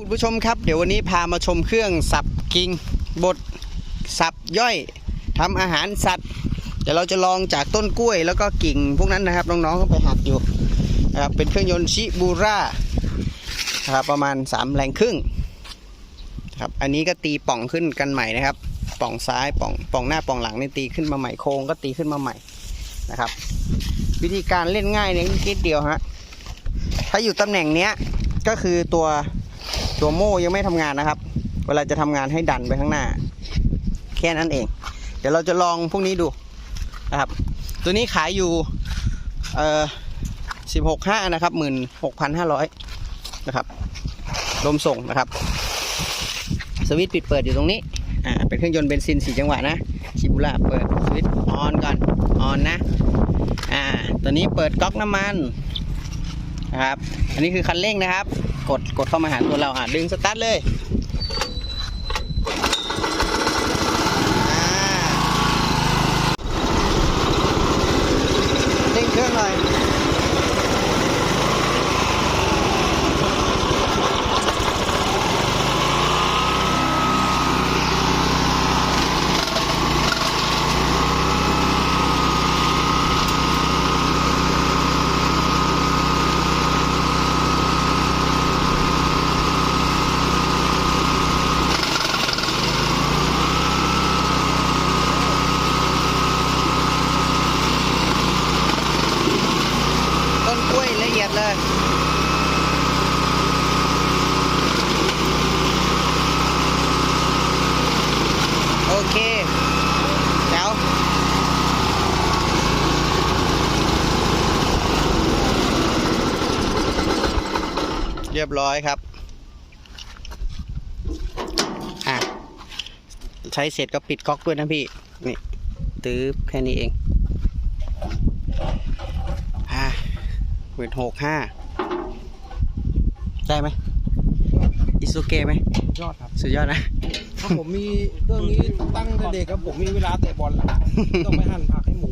คุณผู้ชมครับเดี๋ยววันนี้พามาชมเครื่องสับกิ่งบดสับย่อยทำอาหารสัตว์ เดี๋ยวเราจะลองจากต้นกล้วยแล้วก็กิ่งพวกนั้นนะครับน้องๆเขาไปหัดอยู่นะครับเป็นเครื่องยนต์ชิบูร่านะครับประมาณ 3 แรงครึ่งครับอันนี้ก็ตีป่องขึ้นกันใหม่นะครับ ป่องซ้ายป่องป่องหน้าป่องหลังนี่ตีขึ้นมาใหม่โค้งก็ตีขึ้นมาใหม่นะครับ วิธีการเล่นง่ายเนี่ยนิดเดียวฮะถ้าอยู่ตำแหน่งเนี้ยก็คือตัว ตัวโม่ยังไม่ทำงานนะครับ เวลาจะทำงานให้ดันไปข้างหน้า แค่นั้นเอง เดี๋ยวเราจะลองพวกนี้ดูนะครับ ตัวนี้ขายอยู่เอ่อสิบหกห้านะครับหมื่นหกพันห้าร้อยนะครับลมส่งนะครับ สวิตช์ปิดเปิดอยู่ตรงนี้อ่าเป็นเครื่องยนต์เบนซินสี่จังหวะนะชิบุระเปิดสวิตช์ออนก่อนออนนะอ่าตัวนี้เปิดก๊อกน้ำมัน นะครับ อันนี้คือคันเร่งนะครับ กดกดเข้ามาหาตัวเราอะดึงสตาร์ทเลยอ่าเร่งเครื่องหน่อย ต้นก ล้วยละเอียดเลยโอเคแจ๋วเรียบร้อยครับอะใช้เสร็จก็ปิดก๊อกด้วยนะพี่ นี่ตื้อแค่นี้เอง หมื่นหกห้าได้ไหมอิสุเกะไหมยอดครับสุดยอดนะ ถ้าผมมีเครื่องนี้ตั้งแต่เด็กครับผมมีเวลาเตะบอลแล้วต้องไปหั่นผักให้หมู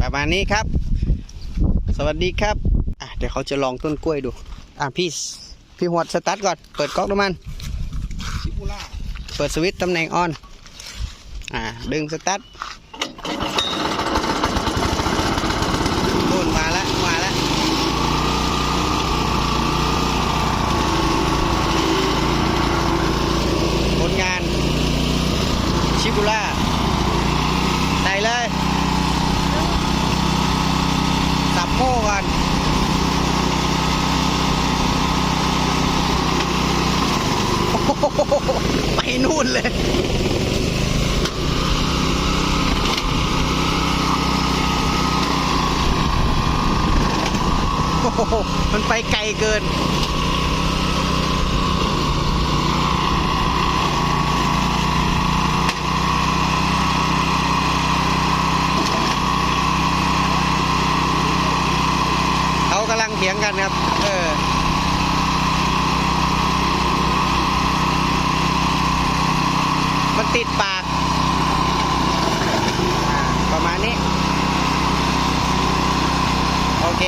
ประมาณนี้ครับ สวัสดีครับอะเดี๋ยวเขาจะลองต้นกล้วยดู อะพี่พี่หวดสตาร์ทก่อน เปิดก๊อกน้ำมัน ชิบูล่า เปิดสวิตช์ตำแหน่งออน อ่าดึงสตาร์ท นู่นมาแล้วมาแล้วผลงาน ชิบุล่าใส่เลย สับโม่ก่อนไปนู่นเลย โอ้โห มันไปไกลเกิน เขากำลังเถียงกันครับ เออมันติดปาก ประมาณนี้ โอเค